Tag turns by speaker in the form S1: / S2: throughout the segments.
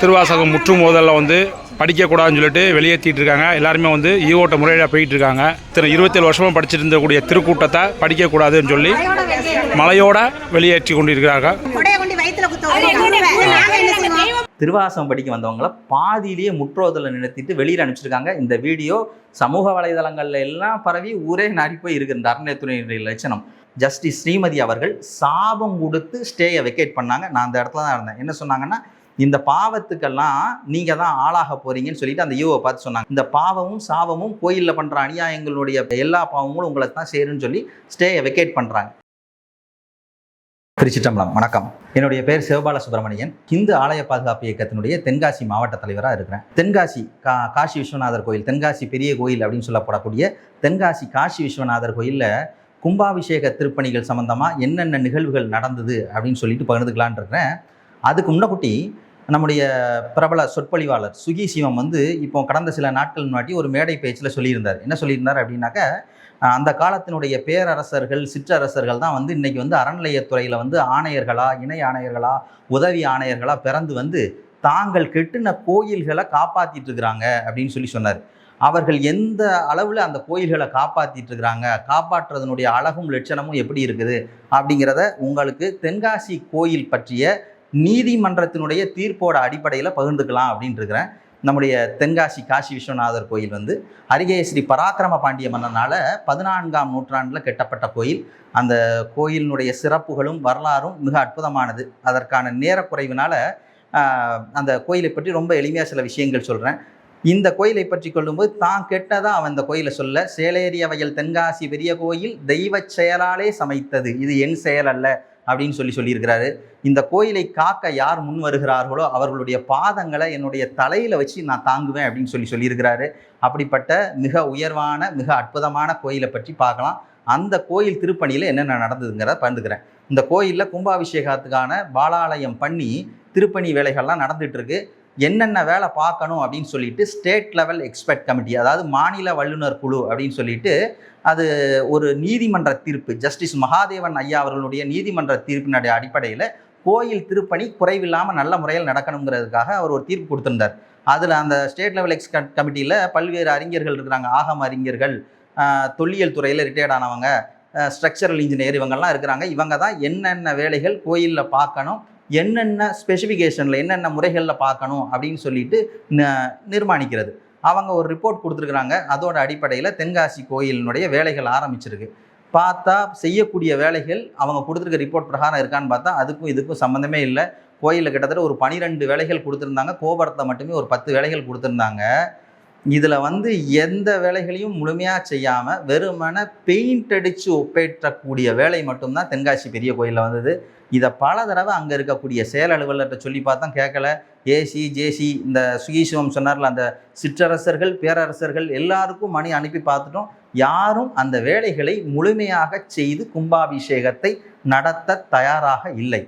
S1: திருவாசகம் முற்று மோதலில் வந்து படிக்கக்கூடாதுன்னு சொல்லிட்டு வெளியேற்றிட்டு இருக்காங்க எல்லாருமே வந்து ஈவோட்ட முறையில் போயிட்டு இருக்காங்க இத்தனை இருபத்தேழு வருஷமாக படிச்சுட்டு இருந்தக்கூடிய திருக்கூட்டத்தை படிக்கக்கூடாதுன்னு சொல்லி மலையோட வெளியேற்றி கொண்டிருக்கிறாங்க
S2: கொண்டு
S3: திருவாசகம் படிக்க வந்தவங்கள பாதியிலேயே முற்றோதலில் நிறுத்திட்டு வெளியில் அனுப்பிச்சிருக்காங்க. இந்த வீடியோ சமூக வலைதளங்கள்ல எல்லாம் பரவி ஊரே நாடி போய் இருக்கிற இந்த அறநிலையத்துறையினுடைய லட்சணம் ஜஸ்டிஸ் ஸ்ரீமதி அவர்கள் சாபம் கொடுத்து ஸ்டேயை வெக்கேட் பண்ணாங்க. நான் அந்த இடத்துல தான் இருந்தேன். என்ன சொன்னாங்கன்னா இந்த பாவத்துக்கெல்லாம் நீங்க தான் ஆளாக போறீங்கன்னு சொல்லிட்டு அந்த ஈவோவை பார்த்து சொன்னாங்க. இந்த பாவமும் சாபமும் கோயிலில் பண்ற அநியாயங்களுடைய எல்லா பாவங்களும் உங்களை தான் சேருன்னு சொல்லி ஸ்டேயை வெக்கேட் பண்றாங்க. திருச்சிட்டம்பலம் வணக்கம். என்னுடைய பேர் சிவபால சுப்பிரமணியன் இந்து ஆலய பாதுகாப்பு இயக்கத்தினுடைய தென்காசி மாவட்ட தலைவராக இருக்கிறேன். தென்காசி கா காசி விஸ்வநாதர் கோயில் தென்காசி பெரிய கோயில் அப்படின்னு சொல்லப்படக்கூடிய தென்காசி காசி விஸ்வநாதர் கோயிலில் கும்பாபிஷேக திருப்பணிகள் சம்பந்தமாக என்னென்ன நிகழ்வுகள் நடந்தது அப்படின்னு சொல்லிட்டு பகிர்ந்துக்கலான் இருக்கிறேன். அதுக்கு முன்னக்குட்டி நம்முடைய பிரபல சொற்பொழிவாளர் சுகி சிவம் வந்து இப்போ கடந்த சில நாட்கள் முன்னாடி ஒரு மேடை பேச்சில் சொல்லியிருந்தார். என்ன சொல்லியிருந்தார் அப்படின்னாக்க அந்த காலத்தினுடைய பேரரசர்கள் சிற்றரசர்கள் தான் வந்து இன்றைக்கி வந்து அறநிலையத்துறையில் வந்து ஆணையர்களா இணை ஆணையர்களா உதவி ஆணையர்களா பிறந்து வந்து தாங்கள் கெட்டின கோயில்களை காப்பாற்றிட்டு இருக்கிறாங்க அப்படின்னு சொல்லி சொன்னார். அவர்கள் எந்த அளவில் அந்த கோயில்களை காப்பாற்றிட்டு இருக்கிறாங்க காப்பாற்றுறதனுடைய அழகும் லட்சணமும் எப்படி இருக்குது அப்படிங்கிறத உங்களுக்கு தென்காசி கோயில் பற்றிய நீதிமன்றத்தினுடைய தீர்ப்போட அடிப்படையில் பகிர்ந்துக்கலாம் அப்படின்னு இருக்கிறேன் நம்முடைய தென்காசி காசி விஸ்வநாதர் கோயில் வந்து அருகே ஸ்ரீ பராக்கிரம பாண்டிய மன்னனால் பதினான்காம் நூற்றாண்டில் கெட்டப்பட்ட கோயில். அந்த கோயிலினுடைய சிறப்புகளும் வரலாறும் மிக அற்புதமானது. அதற்கான நேரக்குறைவினால் அந்த கோயிலை பற்றி ரொம்ப எளிமையாக சில விஷயங்கள் சொல்கிறேன் இந்த கோயிலை பற்றி கொள்ளும்போது தான் கெட்டதாக அவன் இந்த கோயிலை சொல்ல? சேலேரிய வயல் தென்காசி பெரிய கோயில் தெய்வச் செயலாலே சமைத்தது. இது என் செயல் அல்ல. அப்படின்னு சொல்லி சொல்லியிருக்கிறாரு. இந்த கோயிலை காக்க யார் முன் வருகிறார்களோ அவர்களுடைய பாதங்களை என்னுடைய தலையில வச்சு நான் தாங்குவேன் அப்படின்னு சொல்லி சொல்லியிருக்கிறாரு. அப்படிப்பட்ட மிக உயர்வான மிக அற்புதமான கோயிலை பற்றி பார்க்கலாம். அந்த கோயில் திருப்பணியில் என்னென்ன நடந்ததுங்கிறத பகிர்ந்துக்கிறேன். இந்த கோயிலில் கும்பாபிஷேகத்துக்கான பாலாலயம் பண்ணி திருப்பணி வேலைகள்லாம் நடந்துட்டு இருக்கு. என்னென்ன வேலை பார்க்கணும் அப்படின்னு சொல்லிட்டு ஸ்டேட் லெவல் எக்ஸ்பர்ட் கமிட்டி அதாவது மாநில வல்லுநர் குழு அப்படின்னு சொல்லிட்டு அது ஒரு நீதிமன்ற தீர்ப்பு. ஜஸ்டிஸ் மகாதேவன் ஐயா அவர்களுடைய நீதிமன்ற தீர்ப்பினுடைய அடிப்படையில் கோயில் திருப்பணி குறைவில்லாமல் நல்ல முறையில் நடக்கணுங்கிறதுக்காக அவர் ஒரு தீர்ப்பு கொடுத்திருந்தார். அதில் அந்த ஸ்டேட் லெவல் எக்ஸ் கமிட்டியில் பல்வேறு அறிஞர்கள் இருக்கிறாங்க. ஆகம அறிஞர்கள் தொல்லியல் துறையில் ரிட்டையர்ட் ஆனவங்க ஸ்ட்ரக்சரல் இன்ஜினியர் இவங்கெல்லாம் இருக்கிறாங்க. இவங்க தான் என்னென்ன வேலைகள் கோயிலில் பார்க்கணும் என்னென்ன ஸ்பெசிஃபிகேஷனில் என்னென்ன முறைகளில் பார்க்கணும் அப்படின்னு சொல்லிட்டு ந- நிர்மாணிக்கிறது. அவங்க ஒரு ரிப்போர்ட் கொடுத்துருக்குறாங்க. அதோட அடிப்படையில் தென்காசி கோயிலினுடைய வேலைகள் ஆரம்பிச்சிருக்கு. பார்த்தா செய்யக்கூடிய வேலைகள் அவங்க கொடுத்துருக்க ரிப்போர்ட் பிரகாரம் இருக்கான்னு பார்த்தா அதுக்கும் இதுக்கும் சம்மந்தமே இல்லை. கோயிலில் கிட்டத்தட்ட ஒரு பனிரெண்டு வேலைகள் கொடுத்துருந்தாங்க. கோபுரத்தை மட்டுமே ஒரு பத்து வேலைகள் கொடுத்துருந்தாங்க. இதில் வந்து எந்த வேலைகளையும் முழுமையாக செய்யாமல் வெறுமன பெயிண்ட் அடித்து ஒப்பேற்றக்கூடிய வேலை மட்டும்தான் தென்காசி பெரிய கோயிலில் வந்தது. இதை பல தடவை அங்கே இருக்கக்கூடிய செயல் அலுவலர்கிட்ட சொல்லி பார்த்தா கேட்கல. ஏசி ஜேசி இந்த சுகீசிவம் சொன்னார்ல அந்த சிற்றரசர்கள் பேரரசர்கள் எல்லாருக்கும் மணி அனுப்பி பார்த்துட்டோம். யாரும் அந்த வேலைகளை முழுமையாக செய்து கும்பாபிஷேகத்தை நடத்த தயாராக இல்லை.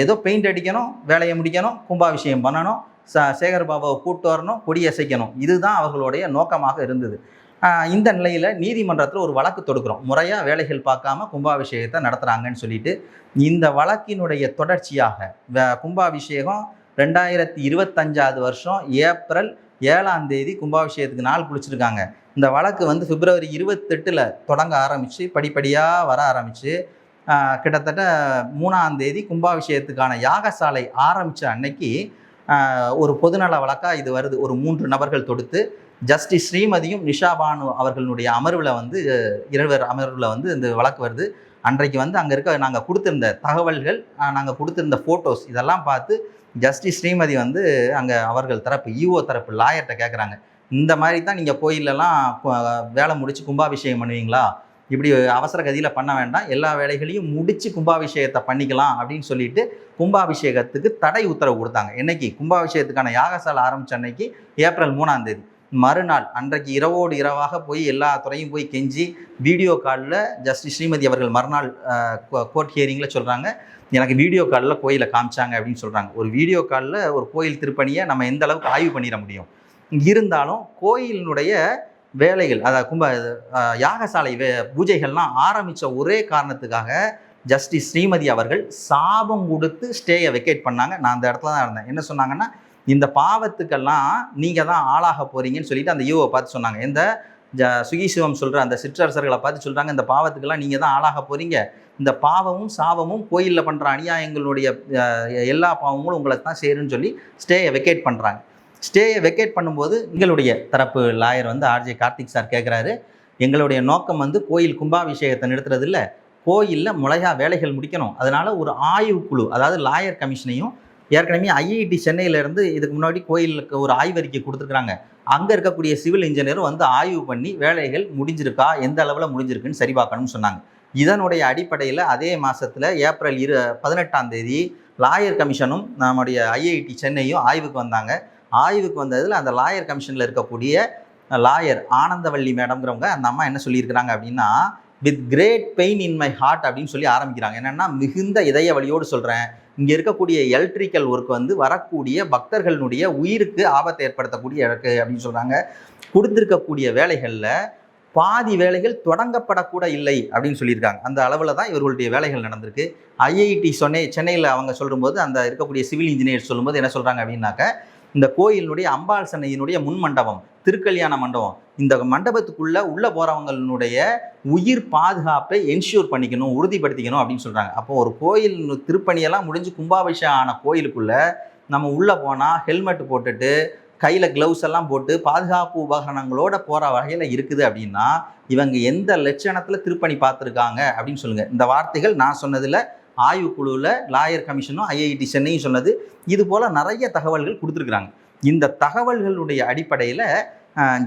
S3: ஏதோ பெயிண்ட் அடிக்கணும் வேலையை முடிக்கணும் கும்பாபிஷேகம் பண்ணணும் ச சேகர் பாபாவை கூட்டு வரணும் கொடியசைக்கணும் இதுதான் அவர்களுடைய நோக்கமாக இருந்தது. இந்த நிலையில் நீதிமன்றத்தில் ஒரு வழக்கு தொடுக்கிறோம். முறையாக வேலைகள் பார்க்காம கும்பாபிஷேகத்தை நடத்துகிறாங்கன்னு சொல்லிட்டு இந்த வழக்கினுடைய தொடர்ச்சியாக வே- கும்பாபிஷேகம் ரெண்டாயிரத்தி இருபத்தஞ்சாவது வருஷம் ஏப்ரல் ஏழாம் தேதி கும்பாபிஷேகத்துக்கு நாள் குளிச்சிருக்காங்க. இந்த வழக்கு வந்து பிப்ரவரி இருபத்தெட்டில் தொடங்க ஆரம்பித்து படிப்படியாக வர ஆரம்பித்து கிட்டத்தட்ட மூணாம் தேதி கும்பாபிஷேகத்துக்கான யாகசாலை ஆரம்பித்த அன்னைக்கு ஒரு பொதுநல வழக்காக இது வருது. ஒரு மூன்று நபர்கள் தொடுத்து ஜஸ்டிஸ் ஸ்ரீமதியும் நிஷா பானு அவர்களுடைய அமர்வில் வந்து இருவர் அமர்வில் வந்து இந்த வழக்கு வருது. அன்றைக்கு வந்து அங்கே இருக்க நாங்கள் கொடுத்துருந்த தகவல்கள் நாங்கள் கொடுத்துருந்த ஃபோட்டோஸ் இதெல்லாம் பார்த்து ஜஸ்டிஸ் ஸ்ரீமதி வந்து அங்கே அவர்கள் தரப்பு இஓ தரப்பு லாயர்கிட்ட கேட்குறாங்க இந்த மாதிரி தான் நீங்கள் கோயிலெலாம் வேலை முடித்து கும்பாபிஷேகம் பண்ணுவீங்களா? இப்படி அவசர கதியில் பண்ண வேண்டாம். எல்லா வேலைகளையும் முடித்து கும்பாபிஷேகத்தை பண்ணிக்கலாம் அப்படின்னு சொல்லிட்டு கும்பாபிஷேகத்துக்கு தடை உத்தரவு கொடுத்தாங்க. என்னைக்கு? கும்பாபிஷேகத்துக்கான யாகசாலை ஆரம்பித்த அன்னைக்கு ஏப்ரல் மூணாம் தேதி. மறுநாள் அன்றைக்கு இரவோடு இரவாக போய் எல்லா துறையும் போய் கெஞ்சி வீடியோ காலில் ஜஸ்டிஸ் ஸ்ரீமதி அவர்கள் மறுநாள் கோர்ட் ஹியரிங்கில் சொல்கிறாங்க எனக்கு வீடியோ காலில் கோயிலை காமிச்சாங்க அப்படின்னு சொல்கிறாங்க ஒரு வீடியோ காலில் ஒரு கோயில் திருப்பணியை நம்ம எந்த அளவுக்கு ஆய்வு பண்ணிட முடியும்? இருந்தாலும் கோயிலினுடைய வேலைகள் அதாவது கும்ப யாகசாலை வே பூஜைகள்லாம் ஆரம்பித்த ஒரே காரணத்துக்காக ஜஸ்டிஸ் ஸ்ரீமதி அவர்கள் சாபம் கொடுத்து ஸ்டேயை வெக்கேட் பண்ணாங்க. நான் அந்த இடத்துல தான் இருந்தேன். என்ன சொன்னாங்கன்னா இந்த பாவத்துக்கெல்லாம் நீங்கள் தான் ஆளாக போகிறீங்கன்னு சொல்லிட்டு அந்த யூவை பார்த்து சொன்னாங்க. எந்த ஜ சுகி சிவம் சொல்கிற அந்த சிற்றரசர்களை பார்த்து சொல்கிறாங்க இந்த பாவத்துக்கெல்லாம் நீங்கள் தான் ஆளாக போகிறீங்க இந்த பாவமும் சாபமும் கோயிலில் பண்ணுற அநியாயங்களுடைய எல்லா பாவங்களும் உங்களுக்கு தான் சேருன்னு சொல்லி ஸ்டேயை வெக்கேட் பண்ணுறாங்க ஸ்டேயை வெக்கேட் பண்ணும்போது எங்களுடைய தரப்பு லாயர் வந்து ஆர்ஜே கார்த்திக் சார் கேட்குறாரு எங்களுடைய நோக்கம் வந்து கோயில் கும்பாபிஷேகத்தை நிறுத்துறது இல்லை கோயிலில் முளையா வேலைகள் முடிக்கணும். அதனால் ஒரு ஆய்வுக்குழு அதாவது லாயர் கமிஷனையும் ஏற்கனவே ஐஐடி சென்னையிலேருந்து இதுக்கு முன்னாடி கோயிலுக்கு ஒரு ஆய்வறிக்கை கொடுத்துருக்குறாங்க. அங்கே இருக்கக்கூடிய சிவில் இன்ஜினியரும் வந்து ஆய்வு பண்ணி வேலைகள் முடிஞ்சிருக்கா? எந்த அளவில் முடிஞ்சிருக்குன்னு சரி பார்க்கணும்னு சொன்னாங்க. இதனுடைய அடிப்படையில் அதே மாதத்தில் ஏப்ரல் இரு பதினெட்டாம் தேதி லாயர் கமிஷனும் நம்முடைய ஐஐடி சென்னையும் ஆய்வுக்கு வந்தாங்க. ஆய்வுக்கு வந்ததில் அந்த லாயர் கமிஷனில் இருக்கக்கூடிய லாயர் ஆனந்தவள்ளி மேடம்ங்கிறவங்க அந்த அம்மா என்ன சொல்லியிருக்கிறாங்க அப்படின்னா with great pain in my heart அப்படின்னு சொல்லி ஆரம்பிக்கிறாங்க. என்னென்னா மிகுந்த இதய வழியோடு சொல்கிறேன் இங்கே இருக்கக்கூடிய எலக்ட்ரிக்கல் ஒர்க் வந்து வரக்கூடிய பக்தர்களுடைய உயிருக்கு ஆபத்தை ஏற்படுத்தக்கூடிய இருக்கு அப்படின்னு சொல்கிறாங்க கொடுத்துருக்கக்கூடிய வேலைகளில் பாதி வேலைகள் தொடங்கப்படக்கூட இல்லை அப்படின்னு சொல்லியிருக்காங்க. அந்த அளவில் தான் இவர்களுடைய வேலைகள் நடந்திருக்கு. ஐஐடி சொன்னே சென்னையில் அவங்க சொல்லும்போது அந்த இருக்கக்கூடிய சிவில் இன்ஜினியர் சொல்லும்போது என்ன சொல்கிறாங்க அப்படின்னாக்க இந்த கோயிலினுடைய அம்பாள் சன்னையினுடைய முன் மண்டபம் திருக்கல்யாண மண்டபம். இந்த மண்டபத்துக்குள்ள உள்ள போறவங்களுடைய உயிர் பாதுகாப்பை என்ஷூர் பண்ணிக்கணும் உறுதிப்படுத்திக்கணும் அப்படின்னு சொல்றாங்க. அப்போ ஒரு கோயில் திருப்பணியெல்லாம் முடிஞ்சு கும்பாபிஷேகம் ஆன கோயிலுக்குள்ள நம்ம உள்ள போனா ஹெல்மெட் போட்டுட்டு கையில் க்ளவுஸ் எல்லாம் போட்டு பாதுகாப்பு உபகரணங்களோட போகிற வகையில் இருக்குது அப்படின்னா இவங்க எந்த லட்சணத்தில் திருப்பணி பார்த்துருக்காங்க அப்படின்னு சொல்லுங்கள் இந்த வார்த்தைகள் நான் சொன்னதில் ஆய்வு குழுவில் லாயர் கமிஷனும் ஐஐடி சென்னையும் சொன்னது. இது போல் நிறைய தகவல்கள் கொடுத்துருக்குறாங்க. இந்த தகவல்களுடைய அடிப்படையில்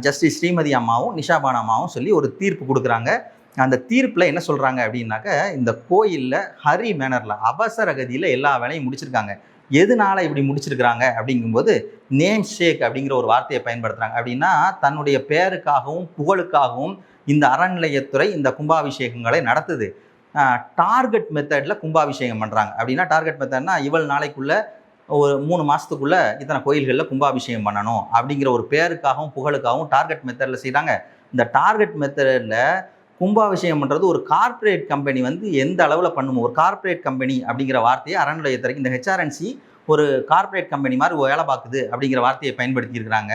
S3: ஜஸ்டிஸ் ஸ்ரீமதி அம்மாவும் நிஷாபான் அம்மாவும் சொல்லி ஒரு தீர்ப்பு கொடுக்குறாங்க. அந்த தீர்ப்பில் என்ன சொல்கிறாங்க அப்படின்னாக்க இந்த கோயிலில் ஹரி மேனரில் அவசர கதியில் எல்லா வேலையும் முடிச்சிருக்காங்க. எதனால இப்படி முடிச்சிருக்கிறாங்க அப்படிங்கும்போது நேம் ஷேக் அப்படிங்கிற ஒரு வார்த்தையை பயன்படுத்துகிறாங்க அப்படின்னா தன்னுடைய பேருக்காகவும் புகழுக்காகவும் இந்த அறநிலையத்துறை இந்த கும்பாபிஷேகங்களை நடத்துது. டார்கெட் மெத்தடில் கும்பாபிஷேகம் பண்ணுறாங்க அப்படின்னா டார்கெட் மெத்தட்னா இவள் நாளைக்குள்ளே ஒரு மூணு மாதத்துக்குள்ளே இத்தனை கோயில்களில் கும்பாபிஷேகம் பண்ணணும் அப்படிங்கிற ஒரு பேருக்காகவும் புகழுக்காகவும் டார்கெட் மெத்தடில் செய்கிறாங்க இந்த டார்கெட் மெத்தடில் கும்பாபிஷேகம் பண்ணுறது ஒரு கார்ப்பரேட் கம்பெனி வந்து எந்த அளவில் பண்ணுமோ ஒரு கார்ப்பரேட் கம்பெனி அப்படிங்கிற வார்த்தையை அறநிலையத்துறைக்கு இந்த ஹெச்ஆர்என்சி ஒரு கார்ப்பரேட் கம்பெனி மாதிரி வேலை பார்க்குது அப்படிங்கிற வார்த்தையை பயன்படுத்தியிருக்கிறாங்க.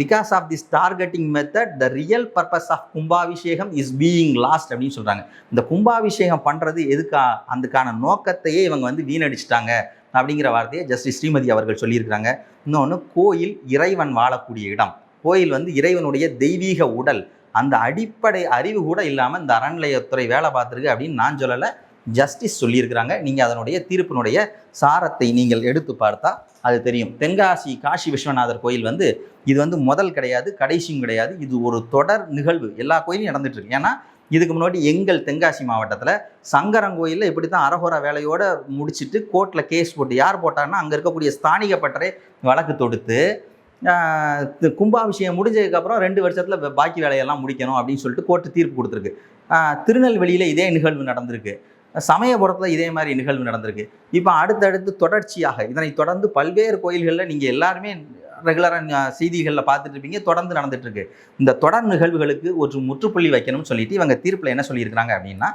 S3: Because of this targeting method the real purpose of kumbabhishekam is being lost அப்படின்னு சொல்கிறாங்க இந்த கும்பாபிஷேகம் பண்ணுறது எதுக்கா அதுக்கான நோக்கத்தையே இவங்க வந்து வீணடிச்சிட்டாங்க அப்படிங்கிற வார்த்தையை ஜஸ்டிஸ் ஸ்ரீமதி அவர்கள் சொல்லியிருக்கிறாங்க. இன்னொன்று கோயில் இறைவன் வாழக்கூடிய இடம். கோயில் வந்து இறைவனுடைய தெய்வீக உடல். அந்த அடிப்படை அறிவு கூட இல்லாமல் இந்த அறநிலையத்துறை வேலை பார்த்துருக்கு அப்படின்னு நான் சொல்லலை. ஜஸ்டிஸ் சொல்லியிருக்கிறாங்க. நீங்கள் அதனுடைய தீர்ப்பினுடைய சாரத்தை நீங்கள் எடுத்து பார்த்தா அது தெரியும். தென்காசி காசி விஸ்வநாதர் கோயில் வந்து இது வந்து முதல் கிடையாது கடைசியும் கிடையாது. இது ஒரு தொடர் நிகழ்வு. எல்லா கோயிலும் நடந்துட்டு இருக்கு. ஏன்னா இதுக்கு முன்னாடி எங்கள் தென்காசி மாவட்டத்தில் சங்கரங்கோயிலில் இப்படி தான் அரஹோரா வேலையோடு முடிச்சுட்டு கோர்ட்டில் கேஸ் போட்டு யார் போட்டாங்கன்னா அங்கே இருக்கக்கூடிய ஸ்தானிக வழக்கு தொடுத்து கும்பாபிஷேகம் முடிஞ்சதுக்கப்புறம் ரெண்டு வருஷத்தில் பாக்கி வேலையெல்லாம் முடிக்கணும் அப்படின்னு சொல்லிட்டு கோர்ட்டு தீர்ப்பு கொடுத்துருக்கு. திருநெல்வேலியில் இதே நிகழ்வு நடந்திருக்கு. சமயபுரத்தில் இதே மாதிரி நிகழ்வு நடந்திருக்கு. இப்போ அடுத்தடுத்து தொடர்ச்சியாக இதனை தொடர்ந்து பல்வேறு கோயில்களில் நீங்கள் எல்லாருமே ரெகுலராக செய்திகளில் பார்த்துட்டு இருப்பீங்க. தொடர்ந்து நடந்துட்டு இருக்கு. இந்த தொடர் நிகழ்வுகளுக்கு ஒரு முற்றுப்புள்ளி வைக்கணும்னு சொல்லிட்டு இவங்க தீர்ப்பில் என்ன சொல்லியிருக்கிறாங்க அப்படின்னா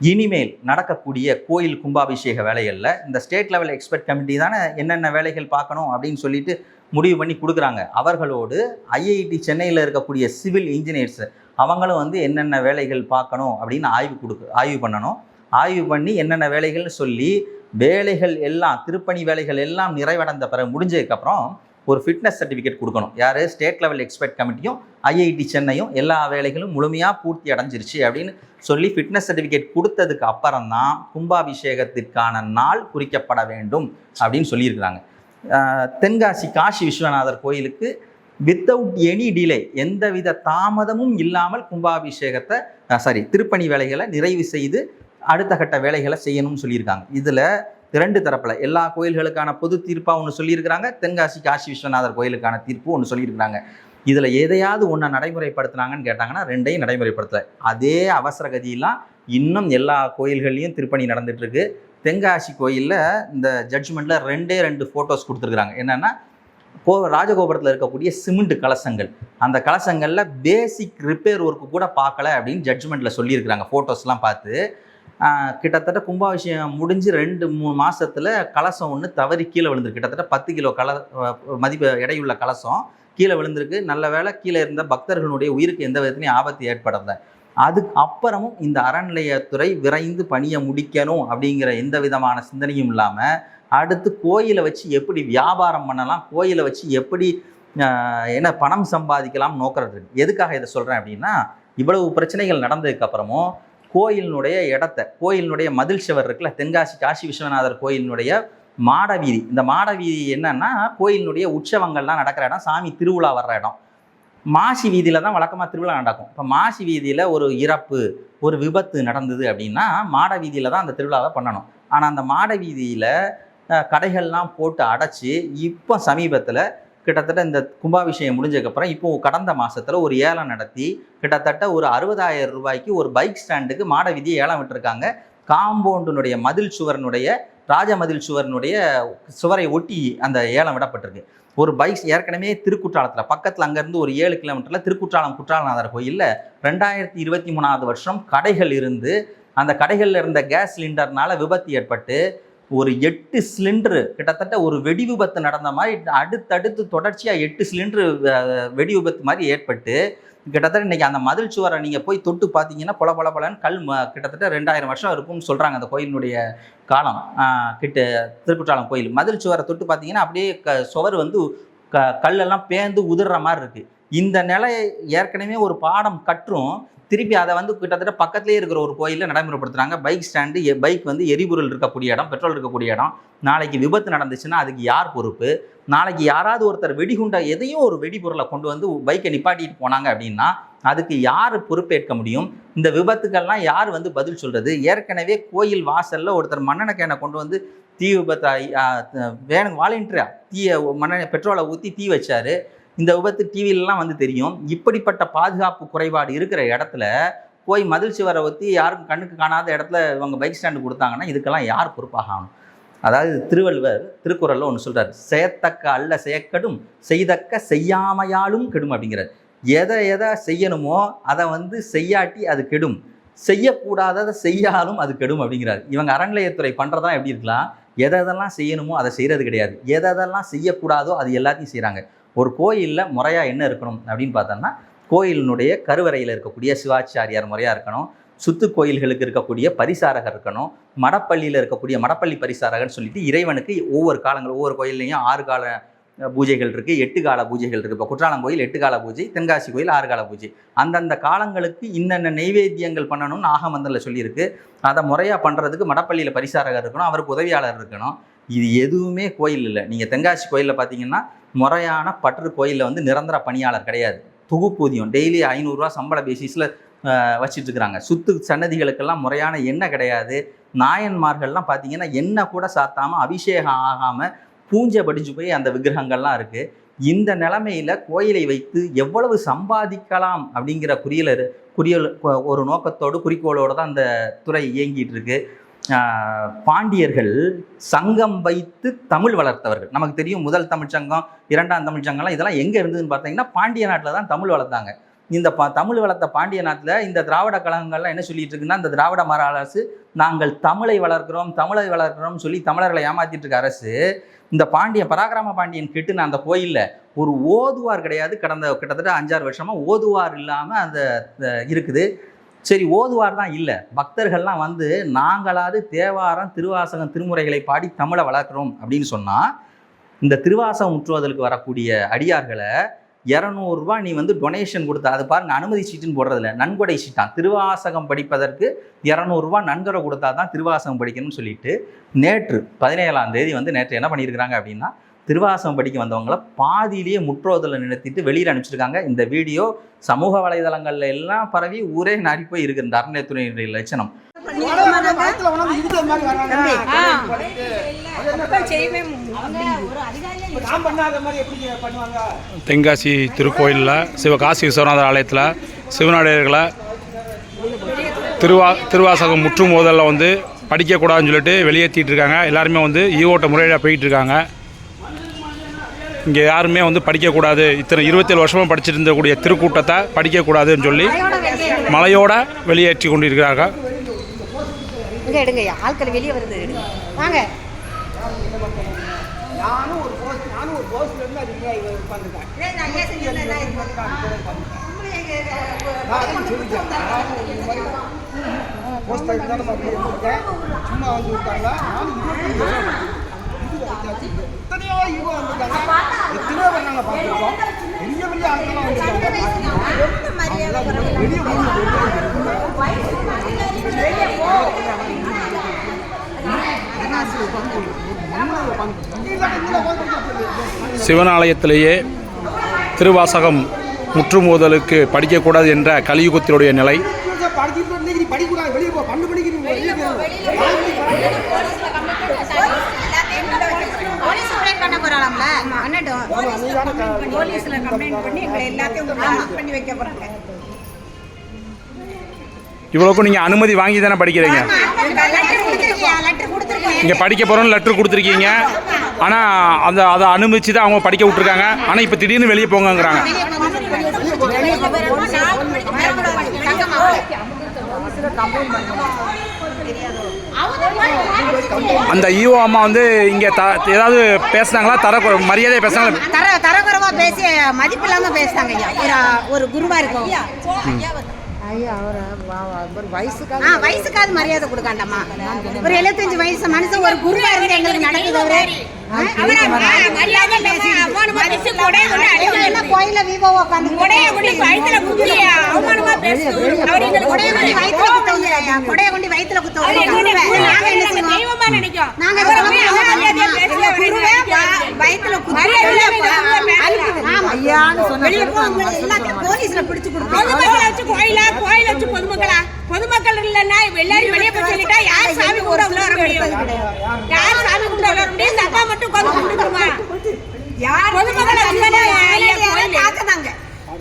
S3: இனிமேல் நடக்கக்கூடிய கோயில் கும்பாபிஷேக வேலைகளில் இந்த ஸ்டேட் லெவல் எக்ஸ்பர்ட் கமிட்டி தானே என்னென்ன வேலைகள் பார்க்கணும் அப்படின்னு சொல்லிட்டு முடிவு பண்ணி கொடுக்குறாங்க. அவர்களோடு ஐஐடி சென்னையில் இருக்கக்கூடிய சிவில் இன்ஜினியர்ஸ் அவங்களும் வந்து என்னென்ன வேலைகள் பார்க்கணும் அப்படின்னு ஆய்வு கொடுக்கு ஆய்வு பண்ணணும். ஆய்வு பண்ணி என்னென்ன வேலைகள்னு சொல்லி வேலைகள் எல்லாம் திருப்பணி வேலைகள் எல்லாம் நிறைவடைந்த பிறகு முடிஞ்சதுக்கப்புறம் ஒரு ஃபிட்னஸ் சர்டிஃபிகேட் கொடுக்கணும். யார்? ஸ்டேட் லெவல் எக்ஸ்பர்ட் கமிட்டியும் ஐஐடி சென்னையும் எல்லா வேலைகளும் முழுமையாக பூர்த்தி அடைஞ்சிருச்சு அப்படின்னு சொல்லி ஃபிட்னஸ் சர்டிஃபிகேட் கொடுத்ததுக்கு அப்புறம் தான் கும்பாபிஷேகத்திற்கான நாள் குறிக்கப்பட வேண்டும் அப்படின்னு சொல்லியிருக்கிறாங்க. தென்காசி காசி விஸ்வநாதர் கோயிலுக்கு வித்தவுட் எனி டிலே எந்தவித தாமதமும் இல்லாமல் கும்பாபிஷேகத்தை சாரி திருப்பணி வேலைகளை நிறைவு செய்து அடுத்த கட்ட வேலைகளை செய்யணும்னு சொல்லியிருக்காங்க. இதில் ரெண்டு தரப்பில் எல்லா கோயில்களுக்கான பொது தீர்ப்பாக ஒன்று சொல்லியிருக்கிறாங்க தென்காசி காசி விஸ்வநாதர் கோயிலுக்கான தீர்ப்பு ஒன்று சொல்லியிருக்கிறாங்க. இதில் எதையாவது ஒன்றை நடைமுறைப்படுத்துனாங்கன்னு கேட்டாங்கன்னா ரெண்டையும் நடைமுறைப்படுத்தலை. அதே அவசர கதியெல்லாம் இன்னும் எல்லா கோயில்கள்லையும் திருப்பணி நடந்துகிட்ருக்கு தென்காசி கோயிலில் இந்த ஜட்ஜ்மெண்ட்டில் ரெண்டே ரெண்டு ஃபோட்டோஸ் கொடுத்துருக்குறாங்க. என்னென்னா கோ ராஜகோபுரத்தில் இருக்கக்கூடிய சிமெண்ட் கலசங்கள். அந்த கலசங்களில் பேசிக் ரிப்பேர் ஒர்க்கு கூட பார்க்கல அப்படின்னு ஜட்ஜ்மெண்ட்டில் சொல்லியிருக்கிறாங்க. ஃபோட்டோஸ்லாம் பார்த்து கிட்டத்தட்ட கும்பாபிஷேகம் முடிஞ்சு ரெண்டு மூணு மாதத்தில் கலசம் ஒன்று தவறி கீழே விழுந்திருக்கு. கிட்டத்தட்ட பத்து கிலோ கல மதிப்பு எடையுள்ள கலசம் கீழே விழுந்திருக்கு. நல்ல வேளை கீழே இருந்த பக்தர்களுடைய உயிருக்கு எந்த விதத்துலையும் ஆபத்து ஏற்படலை. அதுக்கு அப்புறமும் இந்த அறநிலையத்துறை விரைந்து பணியை முடிக்கணும் அப்படிங்கிற எந்த விதமான சிந்தனையும் இல்லாமல் அடுத்து கோயிலை வச்சு எப்படி வியாபாரம் பண்ணலாம் கோயிலை வச்சு எப்படி என்ன பணம் சம்பாதிக்கலாம் நோக்கிறது எதுக்காக இதை சொல்கிறேன் அப்படின்னா இவ்வளவு பிரச்சனைகள் நடந்ததுக்கப்புறமும் கோயிலினுடைய இடத்த கோயிலினுடைய மதில் சிவர் இருக்குல்ல தென்காசி காசி விஸ்வநாதர் கோயிலினுடைய மாடவீதி இந்த மாடவீதி என்னன்னா கோயிலினுடைய உற்சவங்கள்லாம் நடக்கிற இடம் சாமி திருவிழா வர்ற இடம். மாசி வீதியில தான் வழக்கமாக திருவிழா நடக்கும். இப்போ மாசி வீதியில் ஒரு இறப்பு ஒரு விபத்து நடந்தது அப்படின்னா மாட வீதியில தான் அந்த திருவிழாவை பண்ணணும். ஆனால் அந்த மாட வீதியில் கடைகள்லாம் போட்டு அடைச்சி இப்போ சமீபத்தில் கிட்டத்தட்ட இந்த கும்பாபிஷேகம் முடிஞ்சதுக்கப்புறம் இப்போ கடந்த மாதத்தில் ஒரு ஏலம் நடத்தி கிட்டத்தட்ட ஒரு அறுபதாயிரம் ரூபாய்க்கு ஒரு பைக் ஸ்டாண்டுக்கு மாட விதியை ஏலம் விட்டுருக்காங்க. காம்பவுண்டினுடைய மதில் சுவரனுடைய ராஜமதில் சுவரனுடைய சுவரை ஒட்டி அந்த ஏலம் விடப்பட்டிருக்கு. ஒரு பைக் ஏற்கனவே திருக்குற்றாலத்தில் பக்கத்தில் அங்கேருந்து ஒரு ஏழு கிலோமீட்டரில் திருக்குற்றாலம் குற்றாலநாதர் கோயிலில் ரெண்டாயிரத்தி இருபத்தி மூணாவது வருஷம் கடைகள் இருந்து அந்த கடைகளில் இருந்த கேஸ் சிலிண்டர்னால விபத்து ஏற்பட்டு ஒரு எட்டு சிலிண்டரு கிட்டத்தட்ட ஒரு வெடி விபத்து நடந்த மாதிரி அடுத்தடுத்து தொடர்ச்சியாக எட்டு சிலிண்டரு வெடி விபத்து மாதிரி ஏற்பட்டு கிட்டத்தட்ட இன்னைக்கு அந்த மதில் சுவரை நீங்கள் போய் தொட்டு பார்த்தீங்கன்னா பொல பொல பொலன்னு கல் கிட்டத்தட்ட ரெண்டாயிரம் வருஷம் இருக்கும்னு சொல்கிறாங்க அந்த கோயிலினுடைய காலம். கிட்ட திருக்குற்றாலம் கோயில். மதில் சுவரை தொட்டு பார்த்தீங்கன்னா அப்படியே க சுவர் வந்து க கல்லெல்லாம் பேந்து உதிர்ற மாதிரி இருக்குது இந்த நிலையை ஏற்கனவே ஒரு பாடம் கற்றும் திருப்பி அதை வந்து கிட்டத்தட்ட பக்கத்துலேயே இருக்கிற ஒரு கோயிலில் நடைமுறைப்படுத்துறாங்க. பைக் ஸ்டாண்டு பைக் வந்து எரிபொருள் இருக்கக்கூடிய இடம் பெட்ரோல் இருக்கக்கூடிய இடம். நாளைக்கு விபத்து நடந்துச்சுன்னா அதுக்கு யார் பொறுப்பு? நாளைக்கு யாராவது ஒருத்தர் வெடிகுண்டை எதையும் ஒரு வெடிபொருளை கொண்டு வந்து பைக்கை நிப்பாட்டிட்டு போனாங்க அப்படின்னா அதுக்கு யார் பொறுப்பேற்க முடியும்? இந்த விபத்துக்கள்லாம் யார் வந்து பதில் சொல்கிறது ஏற்கனவே கோயில் வாசலில் ஒருத்தர் மண்ணெண்ணெய் கேனை கொண்டு வந்து தீ விபத்தாகி வேணும் வாலண்டியரா? தீயை மண்ணெண்ணெய் பெட்ரோலை ஊற்றி தீ வச்சாரு. இந்த விபத்து டிவிலலாம் வந்து தெரியும். இப்படிப்பட்ட பாதுகாப்பு குறைபாடு இருக்கிற இடத்துல போய் மதில் சுவரை ஒத்தி யாருக்கும் கண்ணுக்கு காணாத இடத்துல இவங்க பைக் ஸ்டாண்டு கொடுத்தாங்கன்னா இதுக்கெல்லாம் யார் பொறுப்பாக ஆகணும் அதாவது திருவள்ளுவர் திருக்குறளில் ஒன்று சொல்கிறார் செய்யத்தக்க அல்ல செய்யக்கடும் செய்தக்க செய்யாமையாலும் கெடும் அப்படிங்கிறார். எதை எதை செய்யணுமோ அதை வந்து செய்யாட்டி அது கெடும். செய்யக்கூடாததை செய்யாலும் அது கெடும் அப்படிங்கிறார். இவங்க அறநிலையத்துறை பண்ணுறதெல்லாம் எப்படி இருக்கலாம்? எதை எதெல்லாம் செய்யணுமோ அதை செய்கிறது கிடையாது. எதை எதெல்லாம் செய்யக்கூடாதோ அது எல்லாத்தையும் செய்கிறாங்க ஒரு கோயிலில் முறையாக என்ன இருக்கணும் அப்படின்னு பார்த்தோம்னா கோயிலினுடைய கருவறையில் இருக்கக்கூடிய சிவாச்சாரியார் முறையாக இருக்கணும். சுத்து கோயில்களுக்கு இருக்கக்கூடிய பரிசாரகர் இருக்கணும். மடப்பள்ளியில் இருக்கக்கூடிய மடப்பள்ளி பரிசாரகர்னு சொல்லிட்டு இறைவனுக்கு ஒவ்வொரு காலங்கள் ஒவ்வொரு கோயில்லையும் ஆறு கால பூஜைகள் இருக்குது எட்டு கால பூஜைகள் இருக்குது இப்போ குற்றாலம் கோயில் எட்டு கால பூஜை தென்காசி கோயில் ஆறு கால பூஜை. அந்தந்த காலங்களுக்கு இன்னென்ன நெய்வேத்தியங்கள் பண்ணணும்னு ஆகமந்தில் சொல்லியிருக்கு. அதை முறையாக பண்ணுறதுக்கு மடப்பள்ளியில் பரிசாரகர் இருக்கணும் அவருக்கு உதவியாளர் இருக்கணும். இது எதுவுமே கோயில் இல்லை. நீங்கள் தென்காசி கோயிலில் பார்த்தீங்கன்னா முறையான பற்று கோயிலில் வந்து நிரந்தர பணியாளர் கிடையாது. தொகுப்பூதியம் டெய்லி ஐநூறுரூவா சம்பள பேசிஸில் வச்சிட்டு இருக்கிறாங்க. சுத்து சன்னதிகளுக்கெல்லாம் முறையான எண்ணெய் கிடையாது. நாயன்மார்கள்லாம் பார்த்தீங்கன்னா எண்ணெய் கூட சாத்தாமல் அபிஷேகம் ஆகாமல் பூஞ்சை படிஞ்சு போய் அந்த விக்கிரகங்கள்லாம் இருக்குது இந்த நிலைமையில கோயிலை வைத்து எவ்வளவு சம்பாதிக்கலாம் அப்படிங்கிற குறியல குறியல் ஒரு நோக்கத்தோடு குறிக்கோளோடு தான் அந்த துறை இயங்கிட்டு இருக்கு. பாண்டியர்கள் சங்கம் வைத்து தமிழ் வளர்த்தவர்கள். நமக்கு தெரியும் முதல் தமிழ்ச்சங்கம் இரண்டாம் தமிழ்ச்சங்கம்லாம் இதெல்லாம் எங்கே இருந்ததுன்னு பார்த்தீங்கன்னா பாண்டிய நாட்டில் தான் தமிழ் வளர்த்தாங்க. இந்த பா தமிழ் வளர்த்த பாண்டிய நாட்டில் இந்த திராவிட கழகங்கள்லாம் என்ன சொல்லிட்டு இருக்குன்னா இந்த திராவிட மர அரசு நாங்கள் தமிழை வளர்க்கிறோம் தமிழை வளர்க்கிறோம்னு சொல்லி தமிழர்களை ஏமாத்திட்டு இருக்க அரசு இந்த பாண்டிய பராக்கிரம பாண்டியன் கெட்டுன அந்த கோயிலில் ஒரு ஓதுவார் கிடையாது. கடந்த கிட்டத்தட்ட அஞ்சாறு வருஷமாக ஓதுவார் இல்லாமல் அந்த இருக்குது. சரி ஓதுவார் தான் இல்லை. பக்தர்கள்லாம் வந்து நாங்களாவது தேவாரம் திருவாசகம் திருமுறைகளை பாடி தமிழை வளர்க்குறோம் அப்படின்னு சொன்னால் இந்த திருவாசகம் முற்றுவதற்கு வரக்கூடிய அடியார்களை இரநூறுவா நீ வந்து டொனேஷன் கொடுத்த அது பாருங்க அனுமதி சீட்டுன்னு போடுறதில்ல. நன்கொடை சீட்டான் திருவாசகம் படிப்பதற்கு இரநூறுபா நன்கொடை கொடுத்தா தான் திருவாசகம் படிக்கணும்னு சொல்லிட்டு நேற்று பதினேழாம் தேதி வந்து நேற்று என்ன பண்ணியிருக்கிறாங்க அப்படின்னா திருவாசகம் படிக்க வந்தவங்கள பாதியிலேயே முற்றோதலை நிறுத்திட்டு வெளியில் அனுப்பிச்சிருக்காங்க. இந்த வீடியோ சமூக வலைதளங்கள்ல எல்லாம் பரவி ஊரே நாரி போய் இருக்கு. இந்த அறநிலையத்துறையினுடைய லட்சணம்.
S1: தென்காசி திருக்கோயிலில் சிவகாசி விஸ்வநாதர் ஆலயத்தில் சிவநாடியர்களை திருவா திருவாசகம் முற்று மோதலில் வந்து படிக்கக்கூடாதுன்னு சொல்லிட்டு வெளியேற்றிட்டு இருக்காங்க. எல்லாருமே வந்து ஈவோட்ட முறையில் போயிட்டு இருக்காங்க. இங்கே யாருமே வந்து படிக்கக்கூடாது இத்தனை இருபத்தேழு வருஷமாக படிச்சுட்டு இருந்தக்கூடிய திருக்கூட்டத்தை படிக்கக்கூடாதுன்னு சொல்லி மலையோட வெளியேற்றி கொண்டிருக்கிறார்கள்
S2: இங்கே ஆட்கள் வெளியே வருது வாங்க
S4: நானும் ஒரு போஸ்ட் நானும் ஒரு போஸ்ட்ல இருந்து அது இங்கே நான் சும்மா வந்து விட்டாங்க நானும். எத்தனையோ ஈவோ வந்திருக்காங்க எத்தனையோ பேர் நாங்கள் பார்த்துருக்கோம் பெரிய பெரிய ஆட்கள்லாம் வந்திருக்காங்க அவங்கெல்லாம் வெளியே
S1: திருவாசகம் முற்றுமோதலுக்கு படிக்கக்கூடாது என்ற கலியுகத்தினுடைய நிலை.
S4: படிச்சுட்டு படிக்கூடாது வெளியே போ பன்னெண்டு மணிக்கு நீ வெளியே போ.
S2: போலீஸ் கம்ப்ளைண்ட் பண்ண போறாங்கல்ல பண்ணட்டும் போலீஸ்ல கம்ப்ளைண்ட் பண்ணி எங்களை எல்லாத்தையும் பண்ணி வைக்க போறாங்க.
S1: இவ்வளோக்கும் நீங்கள் அனுமதி வாங்கி தானே படிக்கிறீங்க? இங்கே படிக்க போகிறோன்னு லெட்டர் கொடுத்துருக்கீங்க. ஆனால் அந்த அதை அனுமதிச்சு தான் அவங்க படிக்க விட்ருக்காங்க ஆனால் இப்போ திடீர்னு வெளியே போங்கங்கிறாங்க. அந்த ஈஓ அம்மா வந்து இங்கே த ஏதாவது பேசுனாங்களா? தர மரியாதை பேசுனாங்களா?
S2: தர தரக்குறவா பேசி மதிப்பு இல்லாம பேசுறாங்க ஐயா. ஒரு ஒரு குருவா இருக்கும் ஆ வயசுக்காவது மரியாதை கொடுக்காண்டாமா ஒரு எழுபத்தஞ்சு வயசு மனுஷன் ஒரு குருவா இருந்து எங்களுக்கு நடக்குது அவரு. கோயில விவோ உட்காந்து கொடைய கொண்டு குத்தி நாங்க என்ன செய்வோம்? நாங்க போலீஸ்ல பிடிச்சு
S5: பொதுமக்களை வச்சு கோயிலா கோயில வச்சு பொதுமக்களா? பொதுமக்கள் இல்லைன்னா எல்லாரும் வெளியே போய் சொல்லிட்டா யார் சாமி கூட உள்ள வர முடியும்? யார் சாமி கூட உள்ள வர முடியும்? இந்த அப்பா மட்டும் உட்காந்து கும்பிட்டுருமா யார் பொதுமக்களை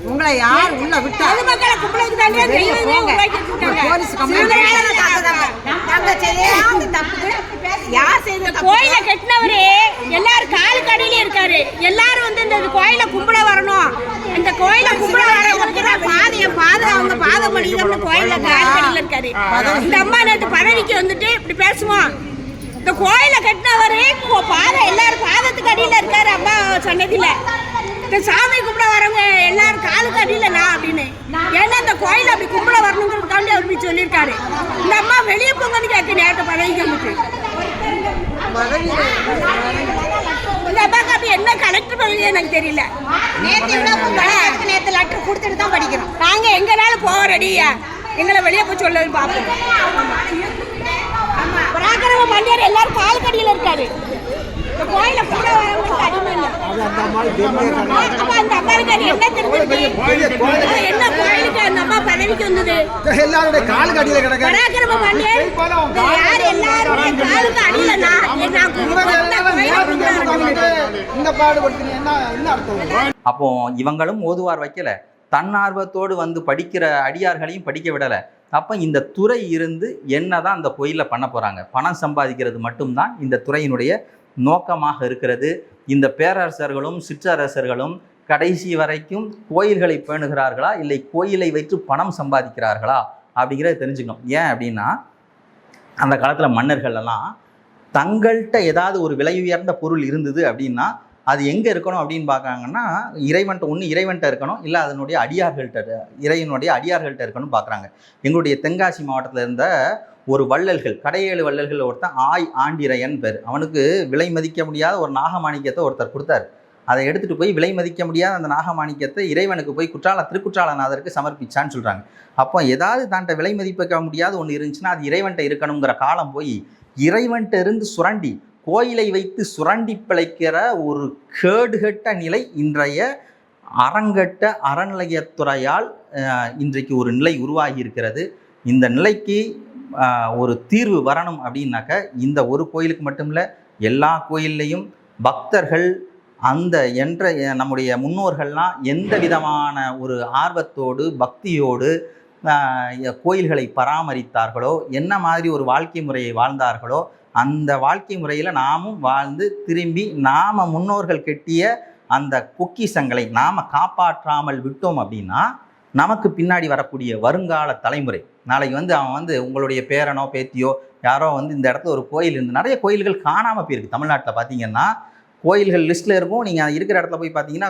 S2: உங்களை யார் உள்ள விட்டா?
S5: பொதுமக்களை கும்பிடுறதுக்கு தானே தெய்வமே உருவாக்கி வச்சிருக்காங்க.
S2: நாங்க செய்யாத தப்புக்கு யார் செய்த
S5: இந்த கோயிலை கட்டினவரு எல்லாரும் காலுக்கு அடியில இருக்காரு. எல்லாரும் வந்து இந்த கோயிலை கும்பிட வரணும். இந்த கோயிலை கும்பிட வரவங்களுக்கு தான் பாதைய பாதை அவங்க பாதை படிக்கிறவங்க கோயில காலுக்கு அடியில இருக்காரு. இந்த அம்மா நேற்று பதவிக்கு வந்துட்டு இப்படி பேசுவோம் இந்த கோயிலை கட்டினவரு பாதை எல்லாரும் பாதத்துக்கு அடியில இருக்காரு அம்மா சன்னதியில இந்த சாமி கும்பிட வரவங்க எல்லாரும் காலுக்கு அடியில நான் அப்படின்னு. ஏன்னா இந்த கோயில் அப்படி கும்பிட வரணுங்கிறதுக்காண்டி அவர் போய் சொல்லியிருக்காரு. இந்த அம்மா வெளியே போங்கன்னு கேட்க நேரத்தை பதவிக்கு இந்த அப்பாக்கு அப்படி என்ன கலெக்டர் பதவி எனக்கு தெரியல.
S2: நேற்று நேற்று லெட்டர் கொடுத்துட்டு தான் படிக்கிறோம்.
S5: நாங்க எங்கனாலும் போக ரெடியா எங்களை வெளியே போய் சொல்லுன்னு பார்ப்போம். பராக்கிரம மண்டியார் எல்லாரும் கால் கடியில இருக்காரு. கோயில கூட அடிமை இல்லை. அப்ப அந்த அம்மாவுக்கு அது என்ன தெரிஞ்சிருக்கு அது என்ன கோயிலுக்கு அந்த அம்மா பதவிக்கு வந்தது?
S4: எல்லாருடைய காலுக்கு அடியில் கிடக்க.
S5: பராக்கிரம மண்டியார் இது யார் எல்லாருமே காலுக்கு அடியில? நான் நான் கும்பிட்ட கோயிலை கும்பிடுறேன்.
S4: இந்த பாடுபடுத்தின என்ன என்ன அர்த்தம்?
S3: அப்போ இவங்களும் ஓதுவார் வைக்கல. தன்னார்வத்தோடு வந்து படிக்கிற அடியார்களையும் படிக்க விடலை. அப்போ இந்த துறை இருந்து என்னதான் அந்த கோயிலில் பண்ண போகிறாங்க பணம் சம்பாதிக்கிறது மட்டும்தான் இந்த துறையினுடைய நோக்கமாக இருக்கிறது. இந்த பேரரசர்களும் சிற்றரசர்களும் கடைசி வரைக்கும் கோயில்களை பேணுகிறார்களா? இல்லை கோயிலை வைத்து பணம் சம்பாதிக்கிறார்களா? அப்படிங்கிறத தெரிஞ்சுக்கணும். ஏன் அப்படின்னா அந்த காலத்தில் மன்னர்கள் எல்லாம் தங்கள்கிட்ட ஏதாவது ஒரு விலை உயர்ந்த பொருள் இருந்தது அப்படின்னா அது எங்கே இருக்கணும் அப்படின்னு பார்க்குறாங்கன்னா இறைவன்ட்ட ஒன்று இறைவன்ட்ட இருக்கணும் இல்லை அதனுடைய அடியார்கள்ட்ட இறைவனுடைய அடியார்கள்ட்ட இருக்கணும் பார்க்குறாங்க. எங்களுடைய தென்காசி மாவட்டத்தில் இருந்த ஒரு வள்ளல்கள் கடையேழு வள்ளல்கள் ஒருத்தன் ஆய் ஆண்டிரையன் பேர். அவனுக்கு விலை மதிக்க முடியாத ஒரு நாகமாணிக்கத்தை ஒருத்தர் கொடுத்தாரு. அதை எடுத்துகிட்டு போய் விலை மதிக்க முடியாத அந்த நாகமாணிக்கத்தை இறைவனுக்கு போய் குற்றால திருக்குற்றாலநாதருக்கு சமர்ப்பிச்சான்னு சொல்கிறாங்க அப்போ ஏதாவது தான்ட்ட விலை மதிப்பிக்க முடியாத ஒன்று இருந்துச்சுன்னா அது இறைவன்ட்ட இருக்கணுங்கிற காலம் போய் இறைவன்ட்ட இருந்து சுரண்டி கோயிலை வைத்து சுரண்டி பிழைக்கிற ஒரு கேடுகட்ட நிலை இன்றைய அறங்கட்ட அறநிலையத்துறையால் இன்றைக்கு ஒரு நிலை உருவாகி இருக்கிறது இந்த நிலைக்கு ஒரு தீர்வு வரணும் அப்படின்னாக்க இந்த ஒரு கோயிலுக்கு மட்டும் இல்லை எல்லா கோயில்லையும் பக்தர்கள் அந்த என்ற நம்முடைய முன்னோர்கள்லாம் எந்த விதமான ஒரு ஆர்வத்தோடு பக்தியோடு கோயில்களை பராமரித்தார்களோ என்ன மாதிரி ஒரு வாழ்க்கை முறையை வாழ்ந்தார்களோ அந்த வாழ்க்கை முறையில் நாமும் வாழ்ந்து திரும்பி நாம முன்னோர்கள் கெட்டிய அந்த பொக்கிஷங்களை நாம் காப்பாற்றாமல் விட்டோம் அப்படின்னா நமக்கு பின்னாடி வரக்கூடிய வருங்கால தலைமுறை. நாளைக்கு வந்து அவன் வந்து உங்களுடைய பேரனோ பேத்தியோ யாரோ வந்து இந்த இடத்துல ஒரு கோயில் இருந்து நிறைய கோயில்கள் காணாமல் போயிருக்கு. தமிழ்நாட்டில் பார்த்தீங்கன்னா கோயில்கள் லிஸ்ட்டில் இருக்கும். நீங்கள் இருக்கிற இடத்துல போய் பார்த்தீங்கன்னா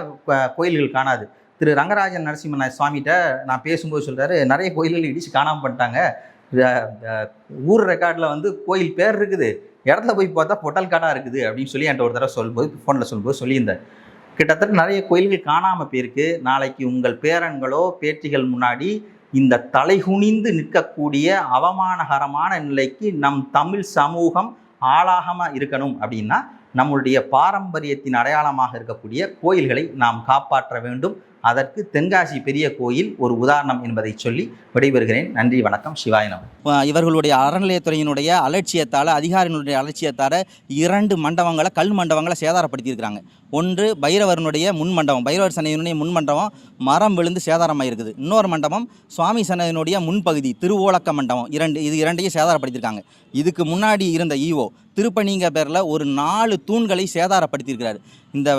S3: கோயில்கள் காணாது. திரு ரங்கராஜன் நரசிம்மன் சுவாமிகிட்ட நான் பேசும்போது சொல்கிறாரு நிறைய கோயில்கள் இடித்து காணாமல் பண்ணிட்டாங்க. ஊர் ரெக்கார்டில் வந்து கோயில் பேர் இருக்குது. இடத்துல போய் பார்த்தா பொட்டல் காடாக இருக்குது அப்படின்னு சொல்லி என்கிட்ட ஒரு தடவை சொல்லும்போது ஃபோனில் சொல்லும்போது சொல்லியிருந்தேன் கிட்டத்தட்ட நிறைய கோயில்கள் காணாமல் போயிருக்கு. நாளைக்கு உங்கள் பேரன்களோ பேச்சிகள் முன்னாடி இந்த தலைகுனிந்து நிற்கக்கூடிய அவமானகரமான நிலைக்கு நம் தமிழ் சமூகம் ஆளாகமாக இருக்கணும் அப்படின்னா நம்மளுடைய பாரம்பரியத்தின் அடையாளமாக இருக்கக்கூடிய கோயில்களை நாம் காப்பாற்ற வேண்டும். அதற்கு தென்காசி பெரிய கோயில் ஒரு உதாரணம் என்பதை சொல்லி விடைபெறுகிறேன். நன்றி வணக்கம். சிவாயனம் இவர்களுடைய அறநிலையத்துறையினுடைய அலட்சியத்தால் அதிகாரிகளுடைய அலட்சியத்தால் இரண்டு மண்டபங்களை கல் மண்டபங்களை சேதாரப்படுத்தியிருக்கிறாங்க. ஒன்று பைரவரனுடைய முன் மண்டபம் பைரவர் சன்னதியினுடைய முன் மண்டபம் மரம் விழுந்து சேதாரமாக இருக்குது. இன்னொரு மண்டபம் சுவாமி சன்னதியினுடைய முன்பகுதி திருவோலக்க மண்டபம். இரண்டு இது இரண்டையும் சேதாரப்படுத்தியிருக்காங்க. இதுக்கு முன்னாடி இருந்த ஈஓ திருப்பணிங்க பேரில் ஒரு நாலு தூண்களை சேதாரப்படுத்தியிருக்கிறார். இந்த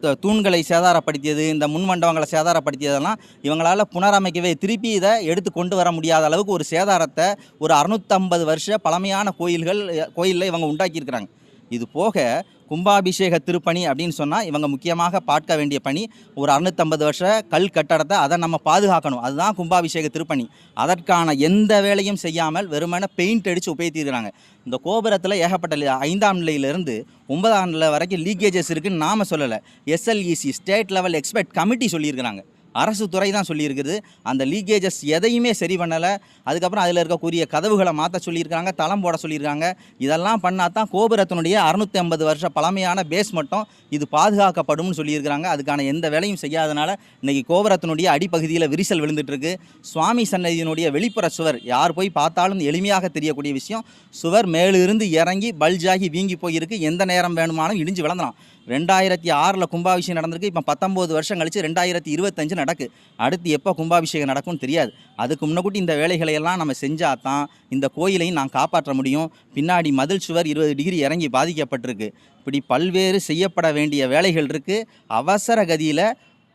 S3: த- தூண்களை சேதாரப்படுத்தியது இந்த முன் மண்டபங்களை சேதாரப்படுத்தியதெல்லாம் இவங்களால் புனரமைக்கவே திருப்பி இதை எடுத்து கொண்டு வர முடியாத அளவுக்கு ஒரு சேதாரத்தை ஒரு அறுநூத்தம்பது வருஷ பழமையான கோயில்கள் கோயிலில் இவங்க உண்டாக்கியிருக்கிறாங்க. இது போக கும்பாபிஷேக திருப்பணி அப்படின்னு சொன்னால் இவங்க முக்கியமாக பார்க்க வேண்டிய பணி ஒரு அறுநூத்தம்பது வருஷ கல் கட்டடத்தை அதை நம்ம பாதுகாக்கணும். அதுதான் கும்பாபிஷேக திருப்பணி. அதற்கான எந்த வேலையும் செய்யாமல் வெறுமன பெயிண்ட் அடித்து உபயோகித்திருக்கிறாங்க. இந்த கோபுரத்தில் ஏகப்பட்ட ஐந்தாம் நிலையிலிருந்து ஒன்பதாம் நிலை வரைக்கும் லீக்கேஜஸ் இருக்குதுன்னு நாம் சொல்லலை. SLEC state level expert committee சொல்லியிருக்கிறாங்க. அரசு துறை தான் சொல்லியிருக்குது. அந்த லீக்கேஜஸ் எதையுமே சரி பண்ணலை. அதுக்கப்புறம் அதில் இருக்கக்கூடிய கதவுகளை மாற்ற சொல்லியிருக்காங்க தளம் போட சொல்லியிருக்காங்க. இதெல்லாம் பண்ணால் தான் கோபுரத்தினுடைய அறுநூத்தி ஐம்பது வருஷ பழமையான பேஸ் மட்டும் இது பாதுகாக்கப்படும்னு சொல்லியிருக்கிறாங்க. அதுக்கான எந்த வேலையும் செய்யாதனால இன்றைக்கி கோபுரத்தினுடைய அடிப்பகுதியில் விரிசல் விழுந்துட்டுருக்கு. சுவாமி சன்னதியினுடைய வெளிப்புற சுவர் யார் போய் பார்த்தாலும் எளிமையாக தெரியக்கூடிய விஷயம். சுவர் மேலிருந்து இறங்கி பல்ஜாகி வீங்கி போயிருக்கு. எந்த நேரம் வேணுமானாலும் இடிஞ்சு விளந்தலாம் ரெண்டாயிரத்தி ஆறில் கும்பாபிஷேகம் நடந்திருக்கு. இப்போ பத்தொம்போது வருஷம் கழிச்சு ரெண்டாயிரத்தி இருபத்தஞ்சு நடக்கு. அடுத்து எப்போ கும்பாபிஷேகம் நடக்கும்னு தெரியாது. அதுக்கு முன்னக்கூட்டி இந்த வேலைகளை எல்லாம் நம்ம செஞ்சால் தான் இந்த கோயிலையும் நான் காப்பாற்ற முடியும். பின்னாடி மதில் சுவர் இருபது டிகிரி இறங்கி பாதிக்கப்பட்டிருக்கு. இப்படி பல்வேறு செய்யப்பட வேண்டிய வேலைகள் இருக்குது அவசர கதியில்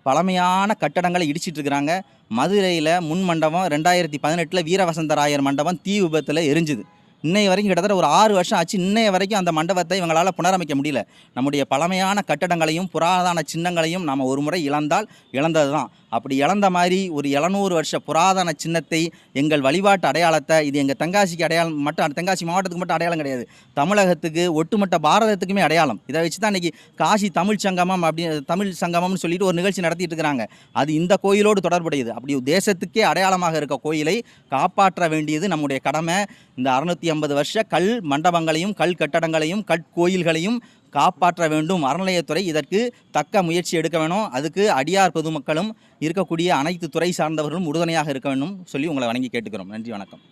S3: பழமையான கட்டடங்களை இடிச்சிட்டு இருக்கிறாங்க. மதுரையில் முன் மண்டபம் ரெண்டாயிரத்தி பதினெட்டில் வீரவசந்தராயர் மண்டபம் தீ விபத்தில் எரிஞ்சுது. இன்னைய வரைக்கும் கிட்டத்தட்ட ஒரு ஆறு வருஷம் ஆச்சு. இன்னைய வரைக்கும் அந்த மண்டபத்தை இவங்களால் புனரமைக்க முடியல. நம்முடைய பழமையான கட்டடங்களையும் புராதான சின்னங்களையும் நாம் ஒரு முறை இழந்தால் இழந்தது தான் அப்படி இழந்த மாதிரி ஒரு எழுநூறு வருஷ புராதன சின்னத்தை எங்கள் வழிபாட்டு அடையாளத்தை இது எங்கள் தென்காசிக்கு அடையாளம் மட்டும் தென்காசி மாவட்டத்துக்கு மட்டும் அடையாளம் கிடையாது. தமிழகத்துக்கு ஒட்டுமொத்த பாரதத்துக்குமே அடையாளம். இதை வச்சு தான் இன்றைக்கி காசி தமிழ் சங்கமம் அப்படி தமிழ் சங்கமம்னு சொல்லிட்டு ஒரு நிகழ்ச்சி நடத்திட்டு இருக்கிறாங்க. அது இந்த கோயிலோடு தொடர்புடையது. அப்படி தேசத்துக்கே அடையாளமாக இருக்க கோயிலை காப்பாற்ற வேண்டியது நம்முடைய கடமை. இந்த அறுநூற்றி ஐம்பது வருஷ கல் மண்டபங்களையும் கல் கட்டடங்களையும் கற்கோயில்களையும் காப்பாற்ற வேண்டும். அறநிலையத்துறை இதற்கு தக்க முயற்சி எடுக்க வேணும். அதுக்கு அடியார் பொதுமக்களும் இருக்கக்கூடிய அனைத்து துறை சார்ந்தவர்களும் உறுதுணையாக இருக்க வேண்டும். சொல்லி உங்களை வணங்கி கேட்டுக்கிறோம். நன்றி வணக்கம்.